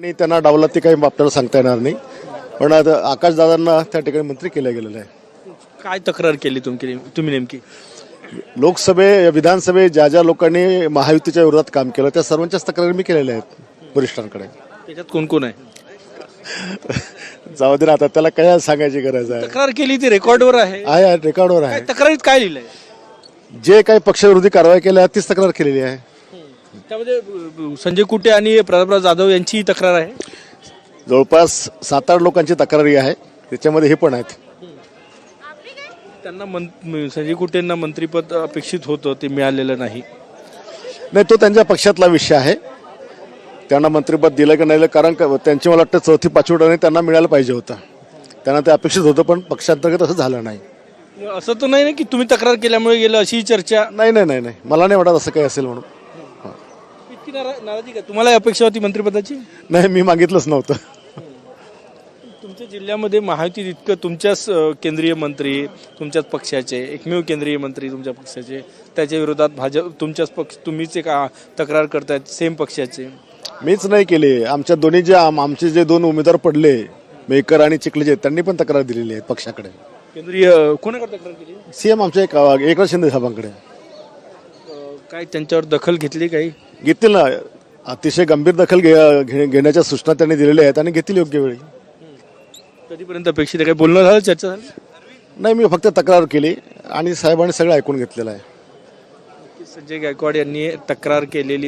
आणि त्यांना डावला ते काही आपल्याला सांगता येणार नाही. पण आता आकाशदादांना त्या ठिकाणी मंत्री केलं गेलेलं आहे. काय तक्रार केली तुम्ही तुम्ही नेमकी? लोकसभे विधानसभे ज्या ज्या लोकांनी महायुतीच्या विरोधात काम केलं त्या सर्वांच्याच तक्रारी मी केलेल्या आहेत वरिष्ठांकडे. त्याच्यात कोण कोण आहे? जाऊ दे ना आता त्याला काय सांगायची गरज आहे? तक्रार केली ती रेकॉर्डवर आहे. आहे रेकॉर्डवर आहे. तक्रारीत काय लिहिलंय? जे काही पक्षविरोधी कारवाई केल्या तीच तक्रार केलेली आहे. त्यामध्ये संजय कुटे आणि प्रतापराव जाधव यांची तक्रार आहे? जवळपास सात आठ लोकांची तक्रारी आहे. त्याच्यामध्ये हे पण आहेत. त्यांना मं संजय कुटेंना मंत्रीपद अपेक्षित होतं ते मिळालेलं नाही. नाही तो त्यांच्या पक्षातला विषय आहे. त्यांना मंत्रिपद दिलं की नाही कारण त्यांची मला वाटतं चौथी पाचवडाने त्यांना मिळायला पाहिजे होतं. त्यांना ते अपेक्षित होतं पण पक्षांतर्गत असं झालं नाही. असं तर नाही ना की तुम्ही तक्रार केल्यामुळे गेलं अशी चर्चा? नाही नाही नाही नाही. मला नाही वाटत असं काही असेल म्हणून. इतकी नारा- नाराजी का? तुम्हाला अपेक्षा होती मंत्रिपदाची? नाही मी मागितलंच नव्हतं. तुमच्या जिल्ह्यामध्ये महायुतीत इतकं तुमच्याच अ, केंद्रीय मंत्री तुमच्याच पक्षाचे एकमेव केंद्रीय मंत्री तुमच्या पक्षाचे त्याच्या विरोधात भाजप तुमच्याच पक्ष तुम्हीच एक आ, तक्रार करतायत सेम पक्षाचे. मीच नाही केली. आमच्या दोन्ही जे आम- आमचे जे दोन उमेदवार पडले मेकर आणि चिखलेजे त्यांनी पण तक्रार दिलेली आहे पक्षाकडे. केंद्रीय कोणाकडे तक्रार केली? सीएम आमच्या एक एकनाथ शिंदे साहेबांकडे. अ, काय त्यांच्यावर दखल घेतली काही? घेतील ना. अतिशय गंभीर दखल घे- घे- घेण्याच्या सूचना त्यांनी दिलेल्या आहेत आणि घेतील योग्य वेळी. कधीपर्यंत अपेक्षित आहे? काही बोलणं झालं? चर्चा झाली? नाही मी फक्त तक्रार केली आणि साहेबांनी सगळं ऐकून घेतलेलं आहे. संजय गायकवाड यांनी तक्रार केलेली